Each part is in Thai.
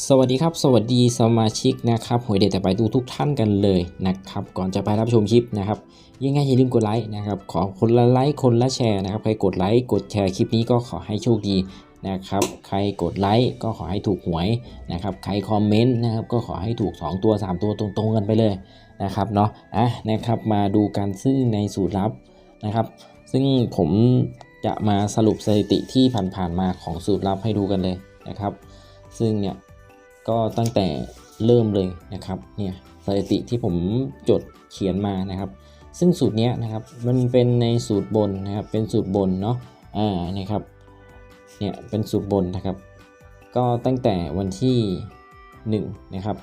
สวัสดีครับ สวัสดีสมาชิกนะครับหวยเด็ดแต่ไปดูทุกท่านกันเลยนะครับ ก่อนจะไปรับชมคลิปนะครับยังไงอย่าลืมกดไลค์นะครับ ขอคนละไลค์คนละแชร์นะครับ ใครกดไลค์กดแชร์คลิปนี้ก็ขอให้โชคดีนะครับ ใครกดไลค์ก็ขอให้ถูกหวยนะครับ ใครคอมเมนต์นะครับก็ขอให้ถูก 2 ตัว 3 ตัวตรงๆกันไปเลยนะครับเนาะ อะนะครับ มาดูกันซึ่งในสูตรลับนะครับ ซึ่งผมจะมาสรุปสถิติที่ผ่านๆมาของสูตรลับให้ดูกันเลยนะครับ ซึ่งเนี่ย ก็ตั้งแต่เริ่มเลยนะครับเนี่ยสถิติที่ผมจดเขียนมานะครับ ซึ่งสูตรนี้นะครับมันเป็นในสูตรบนนะครับเป็นสูตรบนเนาะอ่านะครับเนี่ยเป็นสูตรบนนะครับ ก็ตั้งแต่วันที่1นะครับ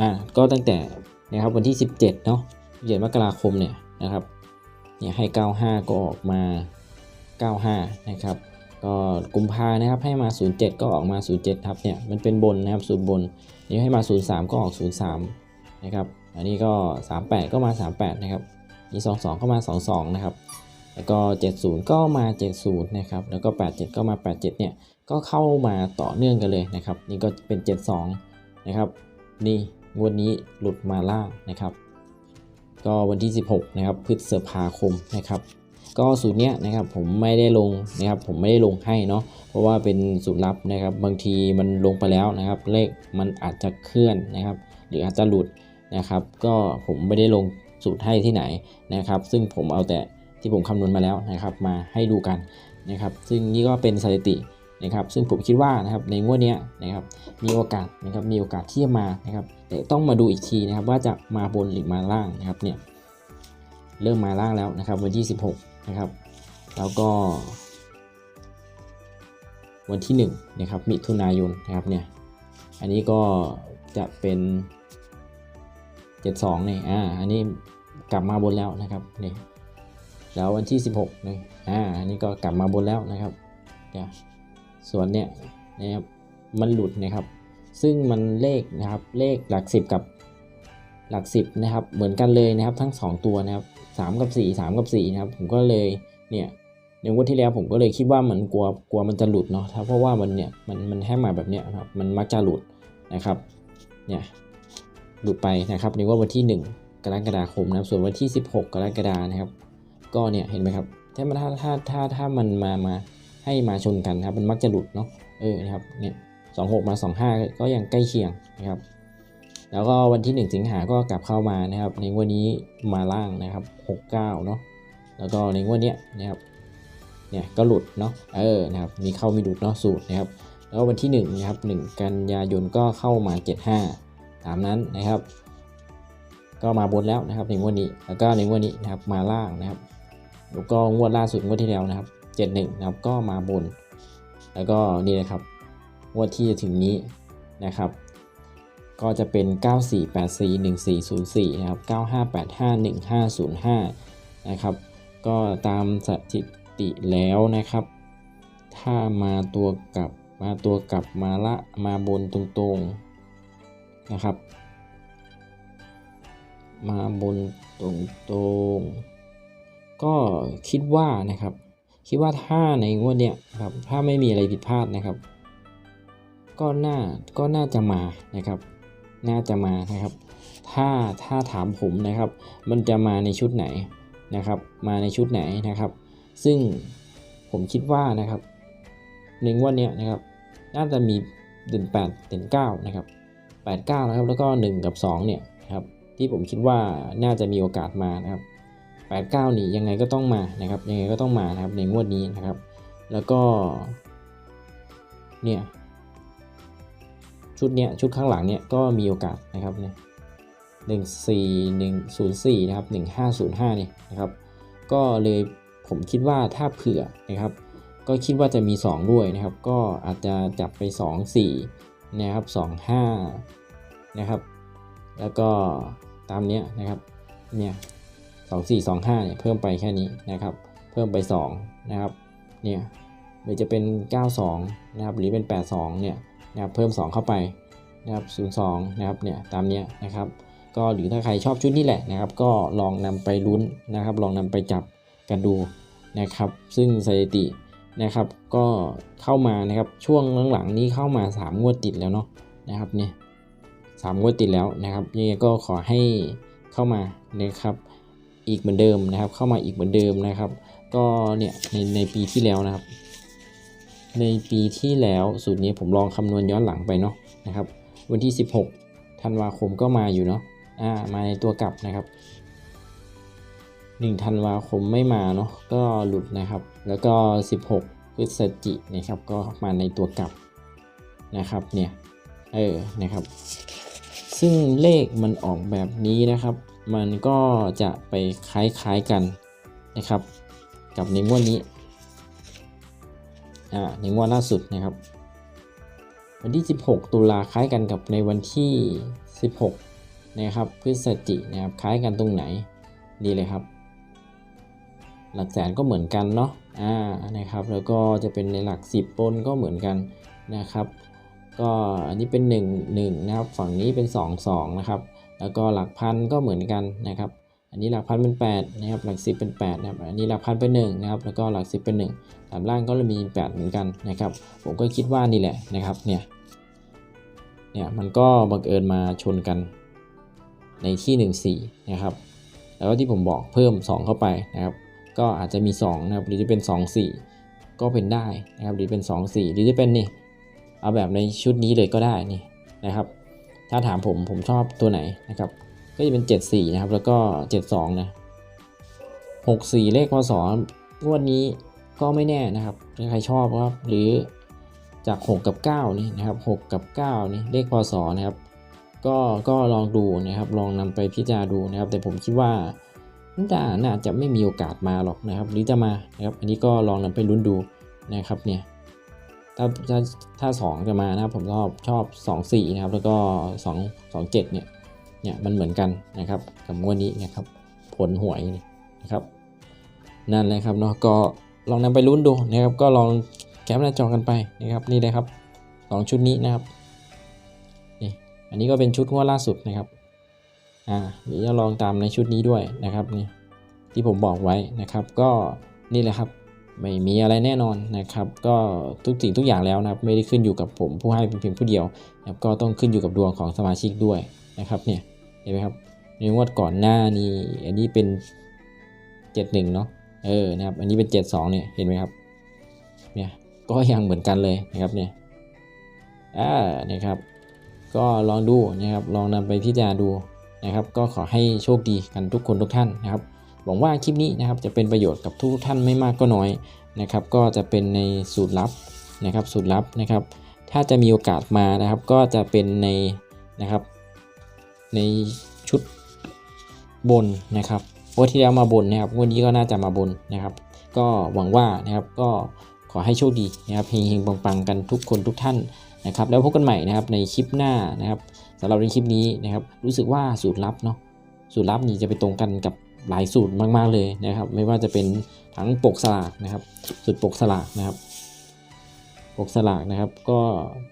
อ่าก็ตั้งแต่นะครับวันที่ 17เนาะ17มกราคมเนี่ยนะครับเนี่ยให้ 95 ก็ออกมา 95 นะครับ ก็กุมภานะครับให้มา 07 ก็ออกมา 07ครับเนี่ยมันเป็นบนนะครับสูตรบนนี่ให้มา 03 ก็ออก 03นะครับอันนี้ก็ 38 ก็มา 38นะครับนี่22 ก็มา 22นะครับแล้วก็ 70 ก็มา 70นะครับแล้วก็ 87 ก็มา 87เนี่ยก็เข้ามาต่อเนื่องกันเลยนะครับ นี่ก็เป็น 72นะครับนี่งวดนี้หลุดมาล่างนะครับ ก็วันที่ 16 นะครับพฤษภาคมนะครับ ก็สูตรเนี้ยนะครับผมไม่ได้ลงนะครับผมไม่ได้ลงให้เนาะเพราะว่าเป็นสูตรลับนะครับ บางทีมันลงไปแล้วนะครับ เลขมันอาจจะเคลื่อนนะครับ หรืออาจจะหลุดนะครับ ก็ผมไม่ได้ลงสูตรให้ที่ไหนนะครับ ซึ่งผมเอาแต่ที่ผมคำนวณมาแล้วนะครับ มาให้ดูกันนะครับ ซึ่งนี่ก็เป็นสถิตินะครับ ซึ่งผมคิดว่านะครับในงวดเนี้ยนะครับมีโอกาสนะครับมีโอกาสที่จะมานะครับแต่ต้องมาดูอีกทีนะครับ ว่าจะมาบนหรือมาล่างนะครับเนี่ยเริ่มมาล่างแล้วนะครับวันที่ 16 นะครับ แล้วก็ วันที่1นะครับมิถุนายนนะครับเนี่ยอันนี้ก็จะเป็น 72เนี่ยอ่าอันนี้กลับมาบนแล้วนะครับนี่แล้ววันที่ 16นี่อ่าอันนี้ก็กลับมาบนแล้วนะครับเนี่ยส่วนเนี่ยนะครับมันหลุดนะครับ ซึ่งมันเลขนะครับเลขหลัก 10 กับ หลัก 10 นะครับ เหมือนกันเลยนะครับทั้ง 2 ตัวนะครับ3กับ 4 3 กับ4นะครับผมก็เลยเนี่ยในงวดที่แล้วผมก็เลยคิดว่ามันกลัวกลัวมันจะหลุดเนาะถ้าเพราะว่ามันเนี่ยมันมันให้มาแบบเนี้ยครับมันมักจะหลุดนะครับเนี่ยหลุดไปนะครับในว่าวันที่ 1 กรกฎาคมนะครับส่วนวันที่ 16 กรกฎานะครับ ก็เนี่ยเห็นไหมครับถ้ามันถ้าถ้าถ้าถ้ามันมามาให้มาชนกันครับมันมักจะหลุดเนาะเออนะครับเนี่ยสองหกมาสองห้าก็ยังใกล้เคียงนะครับ แล้วก็วันที่ 1 สิงหาก็กลับเข้ามานะครับ ในวันนี้มาล่างนะครับ 69 เนาะแล้วก็ในวันนี้นะครับเนี่ยก็หลุดเนาะเออนะครับมีเข้ามีหลุดเนาะสูตรนะครับ แล้ววันที่1นะครับ1 กันยายนก็เข้ามา 75 ตามนั้นนะครับ ก็มาบนแล้วนะครับในวดนี้แล้วก็ในงวดนี้นะครับมาล่างนะครับแล้วก็งวดล่าสุดงวดที่แล้วนะครับ 71 นะครับก็มาบน แล้วก็นี่นะครับงวดที่จะถึงนี้นะครับ ก็จะเป็น 94841404 นะครับ 95851505 นะครับ ก็ตามสถิติแล้วนะครับ ถ้ามาตัวกลับมาตัวกลับมาละมาบนตรงๆนะครับ มาบนตรงๆ ก็คิดว่านะครับ คิดว่าถ้าในงวดเนี้ยครับถ้าไม่มีอะไรผิดพลาดนะครับ ก็น่าก็น่าจะมานะครับ น่าจะมานะครับ ถ้าถ้าถามผมนะครับ มันจะมาในชุดไหนนะครับ มาในชุดไหนนะครับ ซึ่งผมคิดว่านะครับในงวดเนี้นะครับ น่าจะมีเด่น8เด่น9นะครับ8 9นะครับแล้วก็ 1 กับ 2 เนี่ยนะครับที่ผมคิดว่าน่าจะมีโอกาสมานะครับ8 9 นี่ยังไงก็ต้องมานะครับยังไงก็ต้องมานะครับในงวดนี้นะครับ แล้วก็เนี่ย ชุดเนี้ยชุดข้างหลังเนี่ยก็มีโอกาสนะครับเนี่ยหนึ่งสี่หนึ่งศูนย์สี่นะครับหนึ่งห้าศูนย์ห้าเนี่ยนะครับก็เลยผมคิดว่าถ้าเผื่อนะครับก็คิดว่าจะมี 2 ด้วยนะครับ ก็อาจจะจับไป 2 4นะครับ2 5นะครับ แล้วก็ตามเนี้ยนะครับเนี่ยสองสี่สองห้าเนี่ยเพิ่มไปแค่นี้นะครับ เพิ่มไป2นะครับเนี่ยหรือจะเป็น 92นะครับหรือเป็น 82เนี่ย นะครับเพิ่ม 2 เข้าไปนะครับ02นะครับเนี่ยตามเนี้ยนะครับก็หรือถ้าใครชอบชุดนี้แหละนะครับ ก็ลองนำไปลุ้นนะครับ ลองนำไปจับกันดูนะครับ ซึ่งสถิตินะครับ ก็เข้ามานะครับช่วงหลังๆนี้เข้ามา 3 งวดติดแล้วเนาะนะครับเนี่ยสามงวดติดแล้วนะครับยังไงก็ขอให้เข้ามานะครับอีกเหมือนเดิมนะครับ เข้ามาอีกเหมือนเดิมนะครับ ก็เนี่ยในในปีที่แล้วนะครับ ในปีที่แล้วสูตรนี้ผมลองคำนวณย้อนหลังไปเนาะนะครับ วันที่ 16 ธันวาคมก็มาอยู่เนาะอ่ามาในตัวกลับนะครับ1ธันวาคมไม่มาเนาะก็หลุดนะครับ แล้วก็ 16 พฤศจิกนะครับก็มาในตัวกลับนะครับเนี่ยเออนะครับ ซึ่งเลขมันออกแบบนี้นะครับ มันก็จะไปคล้ายๆกันนะครับ กับในงวดนี้ อ่าในงวดล่าสุดนะครับ วันที่ 16 ตุลาคล้ายกันกับในวันที่ 16 นะครับพฤศจินะครับคล้ายกันตรงไหนดีเลยครับ หลักแสนก็เหมือนกันเนาะอ่านะครับ แล้วก็จะเป็นในหลัก 10ปนก็เหมือนกันนะครับ ก็อันนี้เป็น 1 1 นะครับ ฝั่งนี้เป็น 2 2 นะครับ แล้วก็หลักพันก็เหมือนกันนะครับ อันนี้หลักพันเป็น8นะครับหลัก10เป็น8นะครับอันนี้หลักพันเป็น1นะครับแล้วก็หลัก10เป็น1ตามล่างก็มี 8 เหมือนกันนะครับผมก็คิดว่านี่แหละนะครับเนี่ยเนี่ยมันก็บังเอิญมาชนกันในที่ 1 4นะครับแล้วก็ที่ผมบอกเพิ่ม 2 เข้าไปนะครับก็อาจจะมี 2 นะครับหรือจะเป็น 2 4 ก็เป็นได้นะครับหรือเป็น 2 4 หรือจะเป็นนี่เอาแบบในชุดนี้เลยก็ได้นี่นะครับ ถ้าถามผมผมชอบตัวไหนนะครับ ก็จะเป็น 74 นะครับ แล้วก็ 72 นะ 64 เลขพศงวดนี้ก็ไม่แน่นะครับ ใครชอบครับ หรือจาก 6 กับ 9 นี่นะครับ 6 กับ 9 นี่เลขพศนะครับ ก็ก็ลองดูนะครับ ลองนำไปพิจารณาดูนะครับ แต่ผมคิดว่าน่าจะไม่มีโอกาสมาหรอกนะครับ หรือจะมานะครับ อันนี้ก็ลองนำไปลุ้นดูนะครับเนี่ยถ้าถ้าถ้าสองจะมานะครับผมชอบชอบสองสี่นะครับ แล้วก็สองสองเจ็ดเนี่ย เนี่ยมันเหมือนกันนะครับกับงวดนี้นะครับผลหวยนะครับนั่นเลยครับเนาะก็ลองนำไปลุ้นดูนะครับ ก็ลองแคปหน้าจอกันไปนะครับนี่เลยครับสองชุดนี้นะครับนี่อันนี้ก็เป็นชุดงวดล่าสุดนะครับอ่าเดี๋ยวจะลองตามในชุดนี้ด้วยนะครับนี่ที่ผมบอกไว้นะครับ ก็นี่แหละครับไม่มีอะไรแน่นอนนะครับ ก็ทุกสิ่งทุกอย่างแล้วนะครับ ไม่ได้ขึ้นอยู่กับผมผู้ให้เพียงผู้เดียวนะครับก็ต้องขึ้นอยู่กับดวงของสมาชิกด้วยนะครับเนี่ย เห็นไหมครับในงวดก่อนหน้านี้อันนี้เป็น 71 เนาะเออนะครับ อันนี้เป็น 72 เนี่ยเห็นไหมครับเนี่ยก็ยังเหมือนกันเลยนะครับเนี่ยอ่านะครับ ก็ลองดูนะครับลองนำไปพิจารณาดูนะครับ ก็ขอให้โชคดีกันทุกคนทุกท่านนะครับหวังว่าคลิปนี้นะครับจะเป็นประโยชน์กับทุกท่านไม่มากก็น้อยนะครับ ก็จะเป็นในสูตรลับนะครับ สูตรลับนะครับ ถ้าจะมีโอกาสมานะครับ ก็จะเป็นในนะครับ ในชุดบนนะครับวันที่แล้วมาบนนะครับวันนี้ก็น่าจะมาบนนะครับ ก็หวังว่านะครับก็ขอให้โชคดีนะครับเฮงๆปังๆกันทุกคนทุกท่านนะครับ แล้วพบกันใหม่นะครับในคลิปหน้านะครับสำหรับในคลิปนี้นะครับ รู้สึกว่าสูตรลับเนาะสูตรลับนี้จะไปตรงกันกับหลายสูตรมากๆเลยนะครับ ไม่ว่าจะเป็นทั้งปกสลากนะครับสูตรปกสลากนะครับ ปกสลากนะครับ ก็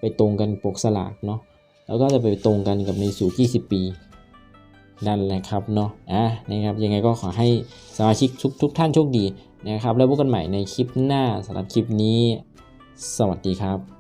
ไปตรงกันปกสลากเนาะ แล้วก็จะไปตรงกันกับในสูตร20 ปีนั่นแหละครับเนาะอะนะครับยังไงก็ขอให้สมาชิกทุกทุกท่านโชคดีนะครับ แล้วพบกันใหม่ในคลิปหน้าสำหรับคลิปนี้ สวัสดีครับ